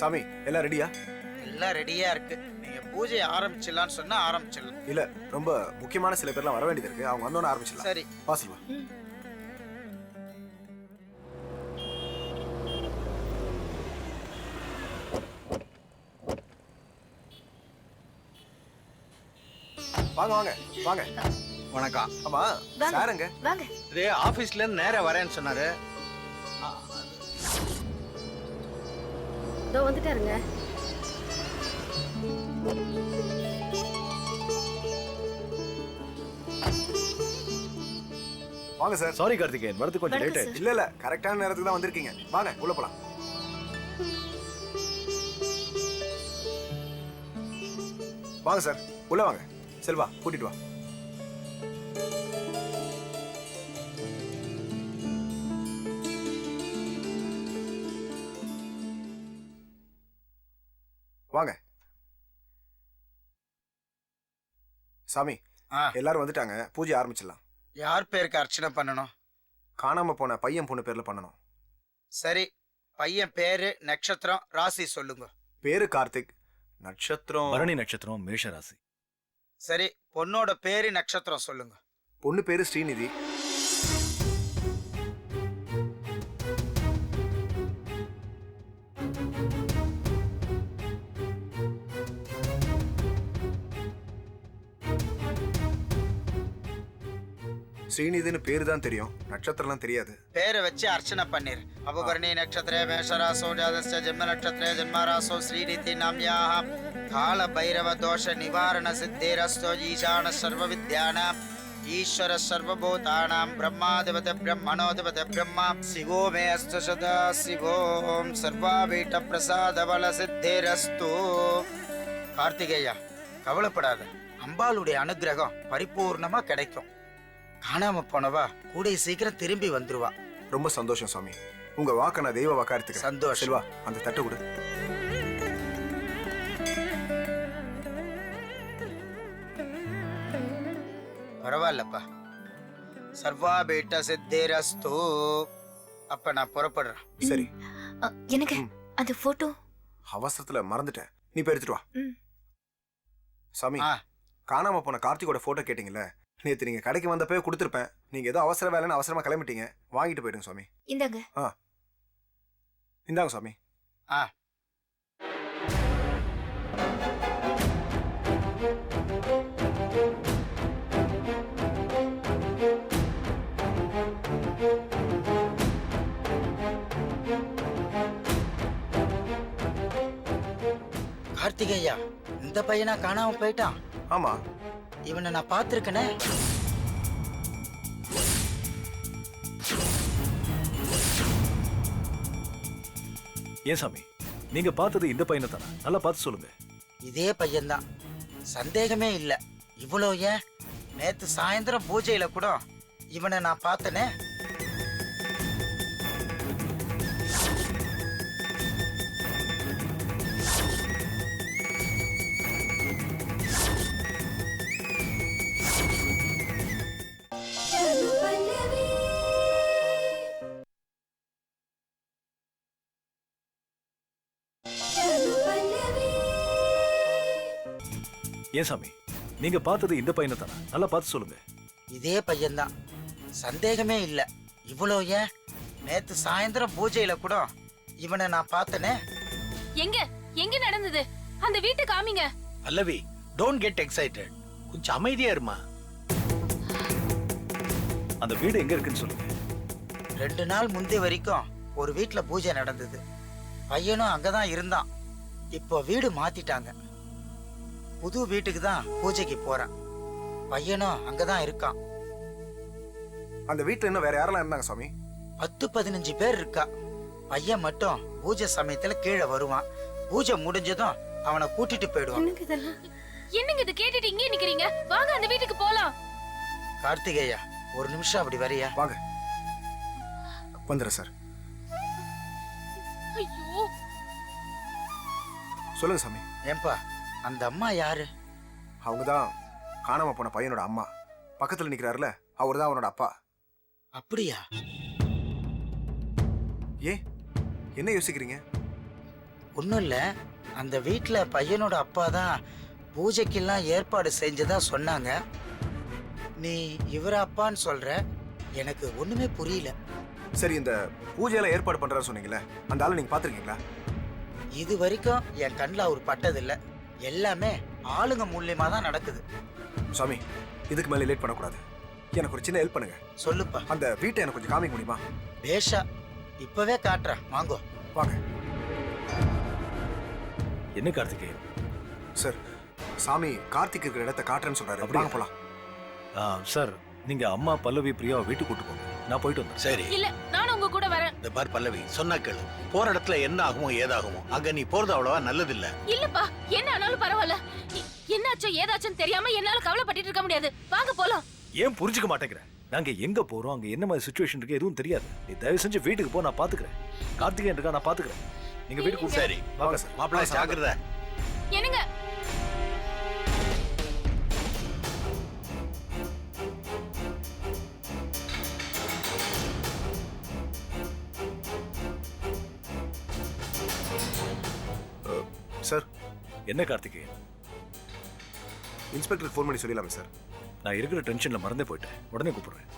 சாமி எல்லாம் ரெடியா எல்லாம் ரெடியா இருக்கு. நீங்க பூஜையை ஆரம்பிச்சிடலாம்னு சொன்னா ஆரம்பிச்சிடலாம். இல்ல ரொம்ப முக்கியமான சில பேர்லாம் வர வேண்டியது இருக்கு. அவங்க வந்தோன்னு ஆரம்பிச்சிடலாம். சரி. வா செல்வா. வாங்க வாங்க வாங்க. வணக்கம். ஆமா வாங்க. சாருங்க வாங்க. இது ஆபீஸ்ல இருந்து நேரா வரேன்னு சொன்னாரு. இதோ வந்துட்டாருங்க. வாங்க சார். சாரி கார்த்திகேயன். வரது கொஞ்சம் லேட் ஆயிடுச்சு இல்ல இல்ல. கரெக்டான நேரத்துக்கு தான் வந்திருக்கீங்க. வாங்க உள்ள போலாம். வாங்க சார். உள்ள வாங்க. செல்வா கூட்டிட்டு வா. வாங்க. சாமி ஆ. எல்லாரும் வந்துட்டாங்க. பூஜை ஆரம்பிச்சிடலாம். யார் பேருக்கு அர்ச்சனை பண்ணணும்? காணாம போன பையன் பொண்ணு பேர்ல பண்ணணும். சரி பையன் பேரு நட்சத்திரம் ராசி சொல்லுங்க. பேரு கார்த்திக். நட்சத்திரம். பரணி நட்சத்திரம் மேஷ ராசி. சரி பொண்ணோட பேரு நட்சத்திரம் சொல்லுங்க. பொண்ணு பேரு ஸ்ரீநிதி. ஸ்ரீநிதின்னு பேரு தான் தெரியும். நட்சத்திரம்லாம் தெரியாது. பேரை வச்சு அர்ச்சனை பண்ணிரு. அபகர்ணி நட்சத்திர மேஷராசோ ஜாதஸ்ய ஜென்ம நட்சத்திர ஜென்மராசோ ஸ்ரீநிதி நாம்யாக கால பைரவ தோஷ நிவாரண சித்தேரஸ்தோ ஈசான சர்வ வித்யானாம் ஈஸ்வர சர்வபூதானாம். பிரம்மாதிபத பிரம்மணோதிபத பிரம்மா. சிவோ மே அஸ்து சதா சிவோம். சர்வாபீட்ட பிரசாத பல சித்தேரஸ்து. கார்த்திகேயா கவலைப்படாத. அம்பாளுடைய அனுகிரகம் பரிபூர்ணமா கிடைக்கும். காணாம போனவா? கூடிய சீக்கிரம் திரும்பி வந்துருவா. ரொம்ப சந்தோஷம் சுவாமி உங்க வாக்க நான் தெய்வ வாக்கா எடுத்துக்கிறேன். சந்தோஷம். செல்வா அந்த தட்டு கொடு. பரவாயில்லப்பா. சர்வாபீட்ட சித்தேரஸ்து. அப்ப நான் புறப்படுறேன். சரி. அ, எனக்கு. அந்த போட்டோ அவசரத்துல மறந்துட்டேன். நீ போய் எடுத்துட்டு வா. ம். சாமி ஆ. காணாம போன கார்த்திகோட போட்டோ கேட்டீங்கல்ல நேத்து நீங்க கடைக்கு வந்தப்பவே கொடுத்துருப்பேன். நீங்க ஏதோ அவசர வேலைன்னு அவசரமா கிளம்பிட்டீங்க. வாங்கிட்டு போயிடுங்க சுவாமி. இந்தாங்க. இந்தாங்க சுவாமி. ஆ. கார்த்திகேயா இந்த பையனா காணாம போயிட்டான்? ஆமா. இவனை நான் பார்த்துருக்கனே. ஏன் சாமி? நீங்க பார்த்தது இந்த பையனை தானே? நல்லா பார்த்து சொல்லுங்க. இதே பையன்தான். சந்தேகமே இல்ல. இவ்வளோ ஏன்? நேத்து சாயந்தரம் பூஜையில கூட இவனை நான் பார்த்தனே. ஏன் சாமி நீங்க பார்த்தது இந்த பையனை தானே? நல்லா பார்த்து சொல்லுங்க. இதே பையன்தான். சந்தேகமே இல்ல. இவ்வளோ ஏன்? நேத்து சாயந்தரம் பூஜையில கூட இவனை நான் பார்த்தனே. எங்க? எங்க நடந்தது? அந்த வீட்டு காமிங்க பல்லவி டோன்ட் கெட் எக்ஸைட்டட் கொஞ்சம் அமைதியா இருமா? அந்த வீடு எங்க இருக்குன்னு சொல்லுங்க. ரெண்டு நாள் முந்தி வரைக்கும் ஒரு வீட்ல பூஜை நடந்தது. பையனும் அங்கதான் இருந்தான். இப்போ வீடு மாத்திட்டாங்க. புது வீட்டுக்கு தான் பூஜைக்கு போறேன். பையனும் அங்கதான் இருக்கான். அந்த வீட்டுல இன்னும் வேற யாரெல்லாம் இருந்தாங்க சுவாமி பத்து பதினஞ்சு பேர் இருக்கா. பையன் மட்டும் பூஜை சமயத்துல கீழே வருவான். பூஜை முடிஞ்சதும் அவனை கூட்டிட்டு போயிடுவான். என்னங்க இது கேட்டுட்டு இங்கே நிக்கிறீங்க? வாங்க அந்த வீட்டுக்கு போலாம். கார்த்திகேயா ஒரு நிமிஷம் அப்படி வரியா? வாங்க. வந்துடுறேன் சார். ஐயோ. சொல்லுங்க சாமி. ஏன்பா அந்த அம்மா யாரு? அவங்க தான் காணாம போன பையனோட அம்மா. பக்கத்துல நிக்கிறாருல அவர் தான் அவனோட அப்பா. அப்படியா? ஏன்? என்ன யோசிக்கிறீங்க? ஒன்றும் இல்லை. அந்த வீட்டில் பையனோட அப்பா தான் பூஜைக்கெல்லாம் ஏற்பாடு செஞ்சதா சொன்னாங்க. நீ இவர் அப்பான்னு சொல்ற எனக்கு ஒண்ணுமே புரியல. சரி இந்த பூஜையெல்லாம் ஏற்பாடு பண்றாரு சொன்னீங்கல்ல அந்த ஆளை நீங்க பாத்திருக்கீங்களா இது வரைக்கும் என் கண்ணில் அவர் பட்டதில்லை. எல்லாமே ஆளுங்க மூலியமா தான் நடக்குது. சாமி இதுக்கு மேலே லேட் பண்ணக்கூடாது. எனக்கு ஒரு சின்ன ஹெல்ப் பண்ணுங்க. சொல்லுப்பா. அந்த வீட்டை எனக்கு கொஞ்சம் காமிக்க முடியுமா? பேஷா இப்பவே காட்டுறேன் வாங்கோ. வாங்க. என்ன கார்த்திகேயன் சார் சாமி கார்த்திக் இருக்கிற இடத்த காட்டுறேன்னு சொல்றாரு. அப்படியா? போலாம். ஆ, சார் நீங்க அம்மா பல்லவி பிரியாவை வீட்டுக்கு கூட்டு போங்க. நான் போயிட்டு வந்துடுறேன். சரி. இல்ல இந்த பார் பல்லவி சொன்னா கேளு. போற இடத்துல என்ன ஆகுமோ ஏதாகுமோ. அங்க நீ போறது அவ்வளவா நல்லதில்ல. இல்லப்பா என்ன ஆனாலும் பரவாயில்ல. என்னாச்சோ ஏதாச்சும் தெரியாம என்னால கவலைப்பட்டுட்டு இருக்க முடியாது. வாங்க போலாம். ஏன் புரிஞ்சுக்க மாட்டேங்கிறேன் நாங்க எங்க போறோம் அங்க என்ன மாதிரி சுச்சுவேஷன் இருக்கு எதுவும் தெரியாது. நீ தயவு செஞ்சு வீட்டுக்கு போ நான் பாத்துக்கிறேன். கார்த்திகேயன் இருக்கா நான் பாத்துக்கிறேன். நீங்க வீட்டுக்கு சரி. வாங்க சார். மாப்பிள்ளை ஜாக்கிரதை. என்னங்க? என்ன கார்த்திகேயன் இன்ஸ்பெக்டருக்கு ஃபோன் பண்ணி சொல்லிடலாமே சார். நான் இருக்கிற டென்ஷன்ல மறந்தே போயிட்டேன். உடனே கூப்பிடுறேன்.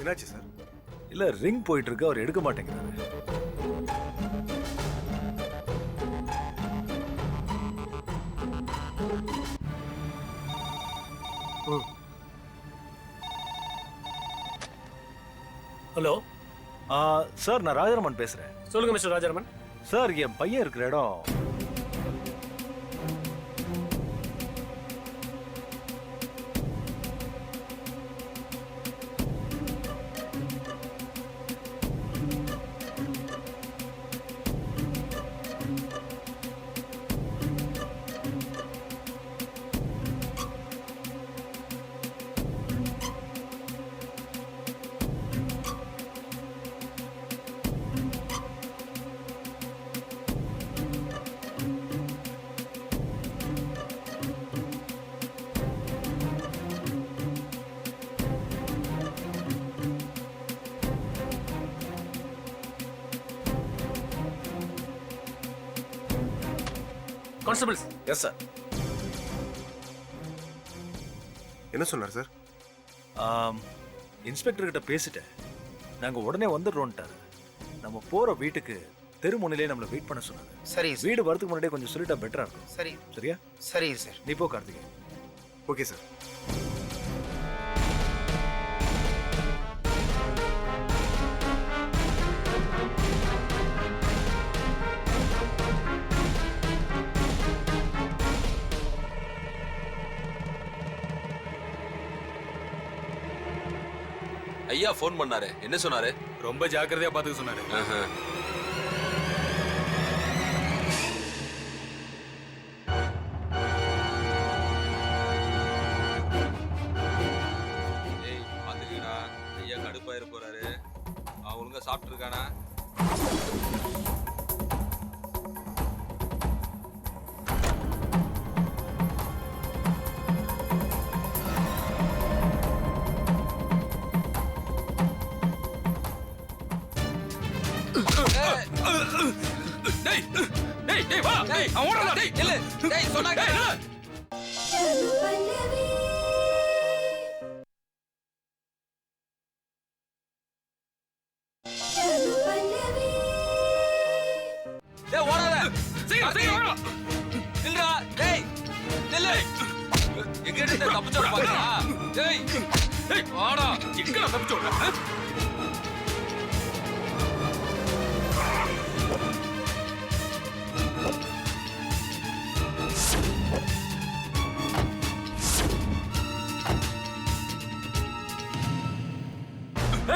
என்னாச்சு சார்? இல்ல ரிங் போயிட்டு இருக்கு அவர் எடுக்க மாட்டேங்கிறாரு. ஹலோ? சார் நான் ராஜரமன் பேசுறேன். சொல்லுங்க மிஸ்டர் ராஜாராமன். சார் என் பையன் இருக்கிற இடம் கான்ஸ்டபிள்ஸ் எஸ் சார் என்ன சொன்னார் சார் இன்ஸ்பெக்டர் கிட்ட பேசிட்டேன். நாங்க உடனே வந்துடுறோம்ட்டாரு. நம்ம போற வீட்டுக்கு தெருமுனையிலே நம்மள வெயிட் பண்ண சொன்னாங்க சார் வீடு வரதுக்கு முன்னாடியே கொஞ்சம் சொல்லிட்டா பெட்டரா இருக்கும். சரி. சரியா? சரிங்க சார் நீ போ கார்த்திகேயன். ஓகே சார் ஐயா ஃபோன் பண்ணாரு. என்ன சொன்னாரு? ரொம்ப ஜாக்கிரதையா பாத்துக்க சொன்னாரு. டேய் ஓடலாம் டேய் இல்ல டேய் சொன்னா டேய் ஓடாத. சீக்கிரம் சீக்கிரம் நில்றா. டேய் நில்லு. எங்க இருந்து தப்பிச்சோட பாக்கறா டேய் டேய் வாடா. எங்கடா தப்பிச்சு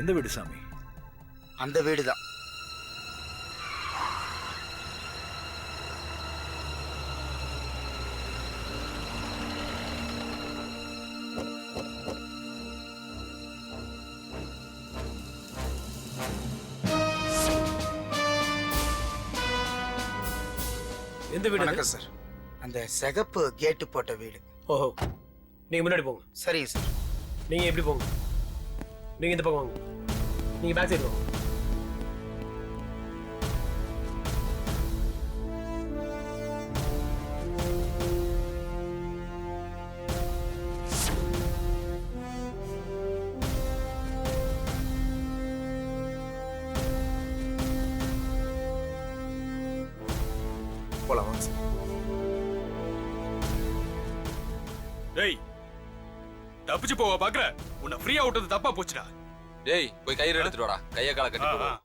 எந்த வீடு சாமி? அந்த வீடு தான் எந்த வீடு அது? வணக்கம் சார். அந்த சிகப்பு கேட்டு போட்ட வீடு. ஓஹோ. நீங்க முன்னாடி போங்க. சரிங்க சார். நீங்க எப்படி போங்க? நீங்க இந்த பக்கம் வாங்க. நீங்க பேக் சைடு வாங்க. தப்பிச்சு போவ பாக்குற. உன்னை ஃப்ரீயா விட்டது தப்பா போச்சுடா. டேய் போய் கயிறு எடுத்துட்டு வாடா. கைய கால கட்டி. போடுவோம்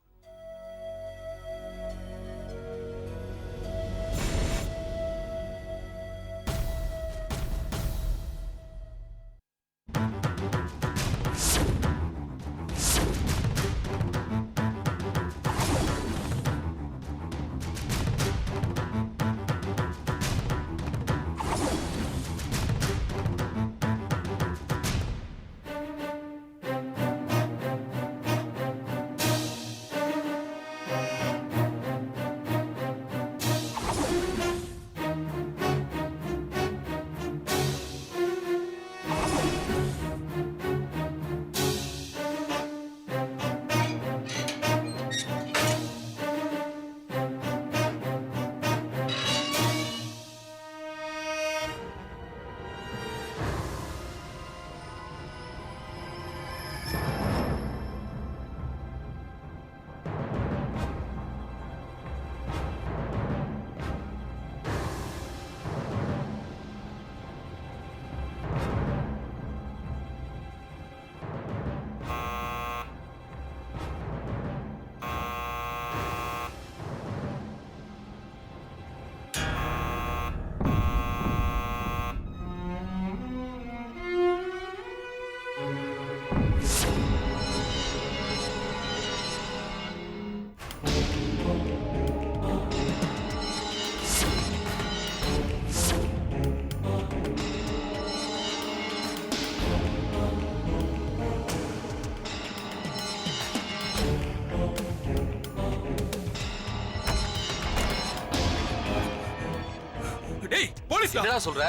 என்னடா சொல்ற?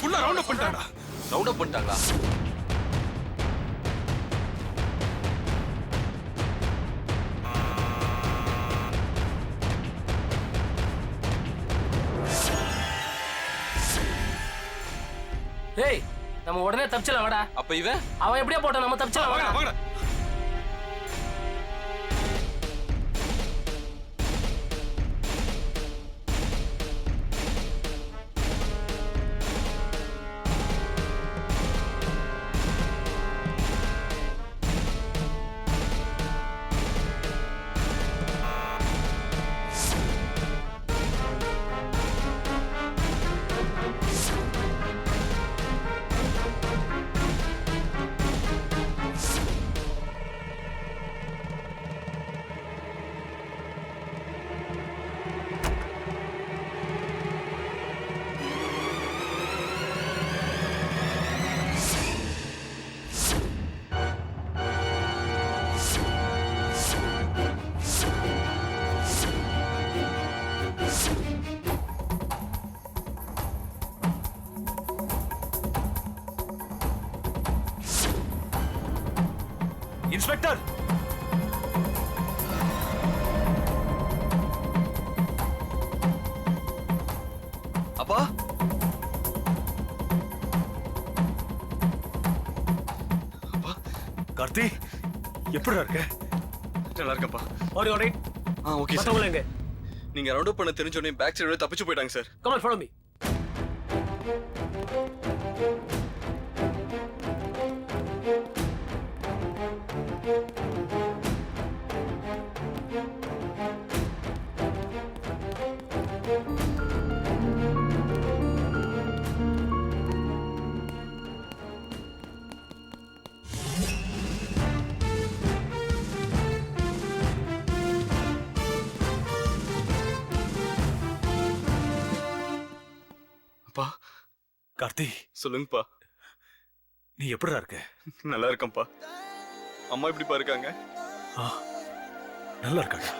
ஃபுல்லா ரவுண்ட் அப் பண்ணிட்டாடா. ரவுண்ட் அப் பண்ணிட்டாங்களா? ஏய் நம்ம உடனே தப்பிச்சலாம் வாடா. அப்ப இவன்? அவன் எப்படியே போட்டான் நம்ம தப்பிச்சலாம் வாடா. இன்ஸ்பெக்டர். அப்பா. கார்த்தி எப்படிடா இருக்க? நல்லா இருக்கப்பா ஆர் யூ ஆல்ரைட் ஆ ஓகே சார் மத்தவங்க எங்க? நீங்க ரவுண்ட் அப் பண்ண தெரிஞ்ச உடனே பேக் சைடு தப்பிச்சு போயிட்டாங்க sir come on follow me அப்பா. கார்த்தி. சொல்லுங்கப்பா. நீ எப்படிடா இருக்க? நல்லா இருக்கேன்ப்பா. அம்மா எப்படிப்பா இருக்காங்க? ஆ நல்லா இருக்காடா